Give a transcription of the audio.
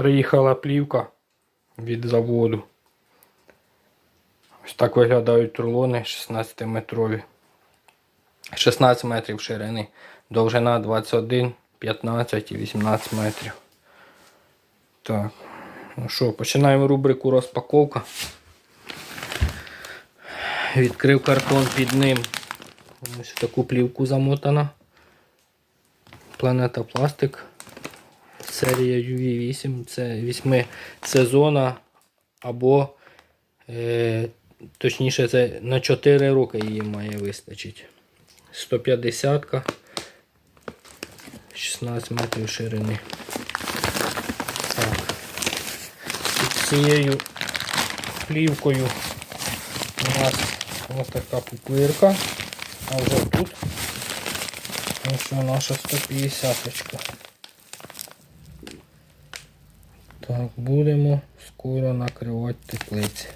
Приїхала плівка від заводу. Ось так виглядають рулони 16-метрові. 16 метрів ширини. Довжина 21, 15 і 18 метрів. Так. Ну що, починаємо рубрику розпаковка. Відкрив картон під ним. Ось таку плівку замотана. Планета Пластик. Серія UV8. Це 8 сезона або е, точніше це на 4 роки її має вистачити. 150 16 метрів ширини. Так. Під цією плівкою у нас ось така пупирка. А вже тут ось наша 150 очка. Так, будемо скоро накривати теплиці.